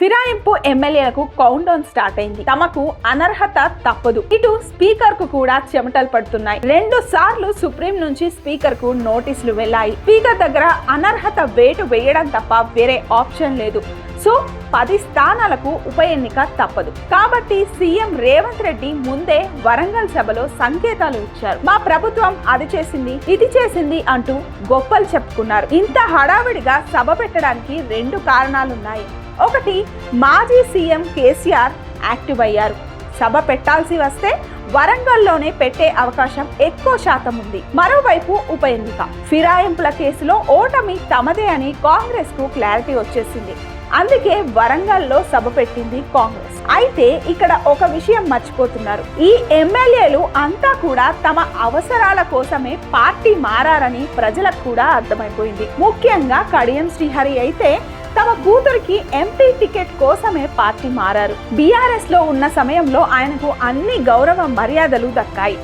ఫిరాయింపు ఎమ్మెల్యేలకు count down start అయింది. తమకు అనర్హత తప్పదు. ఇటు స్పీకర్కు కూడా చెమటలు పడుతున్నాయి. రెండు సార్లు సుప్రీం నుంచి స్పీకర్కు నోటీసులు వెళ్ళాయి. స్పీకర్ దగ్గర అనర్హత వేటు వేయడం తప్ప వేరే ఆప్షన్ లేదు. సో పది స్థానాలకు ఉప ఎన్నిక తప్పదు. కాబట్టి సీఎం రేవంత్ రెడ్డి ముందే వరంగల్ సభలో సంకేతాలు ఇచ్చారు. మా ప్రభుత్వం అది చేసింది ఇది చేసింది అంటూ గొప్పలు చెప్పుకున్నారు. ఇంత హడావిడిగా సభ పెట్టడానికి రెండు కారణాలున్నాయి. ఒకటి మాజీ సీఎం కేసీఆర్ యాక్టివ్ అయ్యారు. సభ పెట్టాల్సి వస్తే వరంగల్లోనే పెట్టే అవకాశం ఎక్కువ శాతం ఉంది. మరోవైపు ఉప ఎన్నిక. ఫిరాయింపుల కేసులో ఓటమి తమదే అని కాంగ్రెస్కు క్లారిటీ వచ్చేసింది. అందుకే వరంగల్లో సభ పెట్టింది కాంగ్రెస్. అయితే ఇక్కడ ఒక విషయం మర్చిపోతున్నారు. ఈ ఎమ్మెల్యేలు అంతా కూడా తమ అవసరాల కోసమే పార్టీ మారారని ప్రజలకు కూడా అర్థమైపోయింది. ముఖ్యంగా కడియం శ్రీహరి అయితే తమ కూతురికి ఎంపీ టికెట్ కోసమే పార్టీ మారారు. బీఆర్ఎస్లో ఉన్న సమయంలో ఆయనకు అన్ని గౌరవ మర్యాదలు దక్కాయి.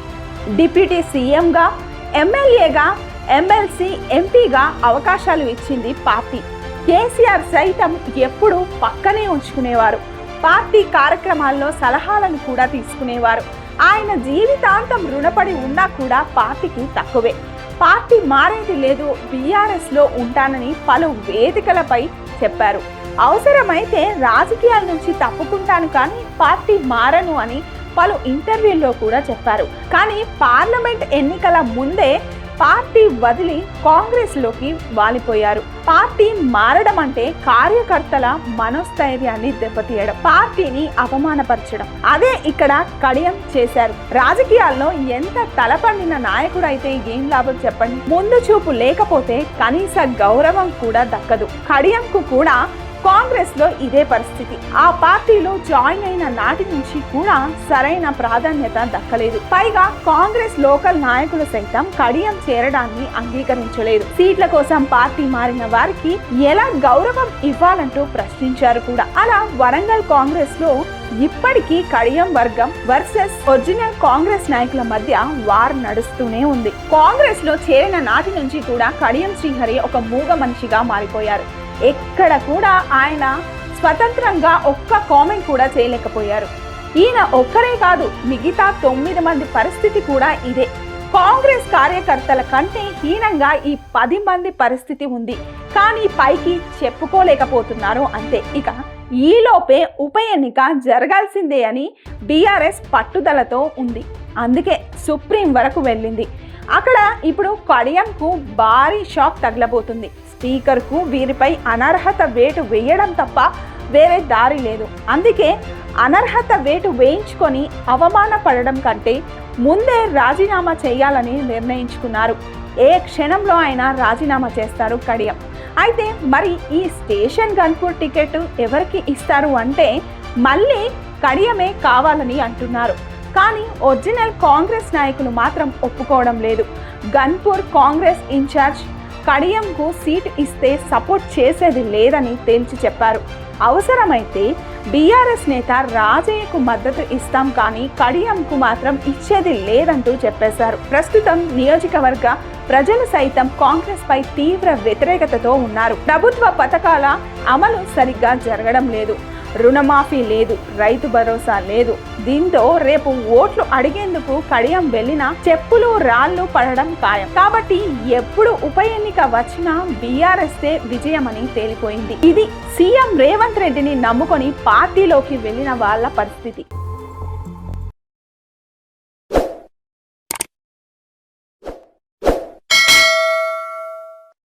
డిప్యూటీ సీఎంగా ఎమ్మెల్యేగా ఎమ్మెల్సీ ఎంపీగా అవకాశాలు ఇచ్చింది పార్టీ. కేసీఆర్ సైతం ఎప్పుడూ పక్కనే ఉంచుకునేవారు. పార్టీ కార్యక్రమాల్లో సలహాలను కూడా తీసుకునేవారు. ఆయన జీవితాంతం రుణపడి ఉన్నా కూడా పార్టీకి తక్కువే. పార్టీ మారేది లేదు బీఆర్ఎస్లో ఉంటానని పలు వేదికలపై చెప్పారు. అవసరమైతే రాజకీయాల నుంచి తప్పుకుంటాను కానీ పార్టీ మారను అని పలు ఇంటర్వ్యూల్లో కూడా చెప్పారు. కానీ పార్లమెంట్ ఎన్నికల ముందే పార్టీ వదిలి కాంగ్రెస్లోకి వాలిపోయారు. పార్టీ మారడం అంటే కార్యకర్తల మనోస్థైర్యాన్ని దెబ్బతీయడం పార్టీని అవమానపరచడం. అదే ఇక్కడ కడియం చేశారు. రాజకీయాల్లో ఎంత తలపండిన నాయకుడైతే ఏం లాభం చెప్పండి? ముందు చూపు లేకపోతే కనీస గౌరవం కూడా దక్కదు. కడియంకు కూడా కాంగ్రెస్లో ఇదే పరిస్థితి. ఆ పార్టీలో జాయిన్ అయిన నాటి నుంచి కూడా సరైన ప్రాధాన్యత దక్కలేదు. పైగా కాంగ్రెస్ లోకల్ నాయకులు సైతం కడియం చేరడాన్ని అంగీకరించలేదు. సీట్ల కోసం పార్టీ మారిన వారికి ఎలా గౌరవం ఇవ్వాలంటూ ప్రశ్నించారు కూడా. అలా వరంగల్ కాంగ్రెస్లో ఇప్పటికీ కడియం వర్గం వర్సెస్ ఒరిజినల్ కాంగ్రెస్ నాయకుల మధ్య వార్ నడుస్తూనే ఉంది. కాంగ్రెస్లో చేరిన నాటి నుంచి కూడా కడియం శ్రీహరి ఒక మూగ మనిషిగా మారిపోయారు. ఎక్కడ కూడా ఆయన స్వతంత్రంగా ఒక్క కామెంట్ కూడా చేయలేకపోయారు. ఈయన ఒక్కరే కాదు మిగతా తొమ్మిది మంది పరిస్థితి కూడా ఇదే. కాంగ్రెస్ కార్యకర్తల కంటే హీనంగా ఈ పది మంది పరిస్థితి ఉంది. కానీ పైకి చెప్పుకోలేకపోతున్నారు అంతే. ఇక ఈలోపే ఉప ఎన్నిక జరగాల్సిందే అని బీఆర్ఎస్ పట్టుదలతో ఉంది. అందుకే సుప్రీం వరకు వెళ్ళింది. అక్కడ ఇప్పుడు కడియంకు భారీ షాక్ తగలబోతుంది. స్పీకర్కు వీరిపై అనర్హత వేటు వేయడం తప్ప వేరే దారి లేదు. అందుకే అనర్హత వేటు వేయించుకొని అవమానపడడం కంటే ముందే రాజీనామా చేయాలని నిర్ణయించుకున్నారు. ఏ క్షణంలో అయినా రాజీనామా చేస్తారు కడియం. అయితే మరి ఈ స్టేషన్ గన్పూర్ టికెట్ ఎవరికి ఇస్తారు అంటే మళ్ళీ కడియమే కావాలని అంటున్నారు. కానీ ఒరిజినల్ కాంగ్రెస్ నాయకులు మాత్రం ఒప్పుకోవడం లేదు. గన్పూర్ కాంగ్రెస్ ఇన్ఛార్జ్ కడియంకు సీట్ ఇస్తే సపోర్ట్ చేసేది లేదని తేల్చి చెప్పారు. అవసరమైతే బీఆర్ఎస్ నేత రాజయ్యకు మద్దతు ఇస్తాం కానీ కడియంకు మాత్రం ఇచ్చేది లేదంటూ చెప్పేశారు. ప్రస్తుతం నియోజకవర్గ ప్రజలు సైతం కాంగ్రెస్ పై తీవ్ర వ్యతిరేకతతో ఉన్నారు. ప్రభుత్వ పథకాల అమలు సరిగ్గా జరగడం లేదు. రుణమాఫీ లేదు రైతు భరోసా లేదు. దీంతో రేపు ఓట్లు అడిగేందుకు కడియం వెళ్ళినా చెప్పులు రాళ్ళు పడడం ఖాయం. కాబట్టి ఎప్పుడు ఉప ఎన్నిక వచ్చినా బీఆర్ఎస్ విజయమని తేలిపోయింది. ఇది సీఎం రేవంత్ రెడ్డిని నమ్ముకొని పార్టీలోకి వెళ్ళిన వాళ్ళ పరిస్థితి.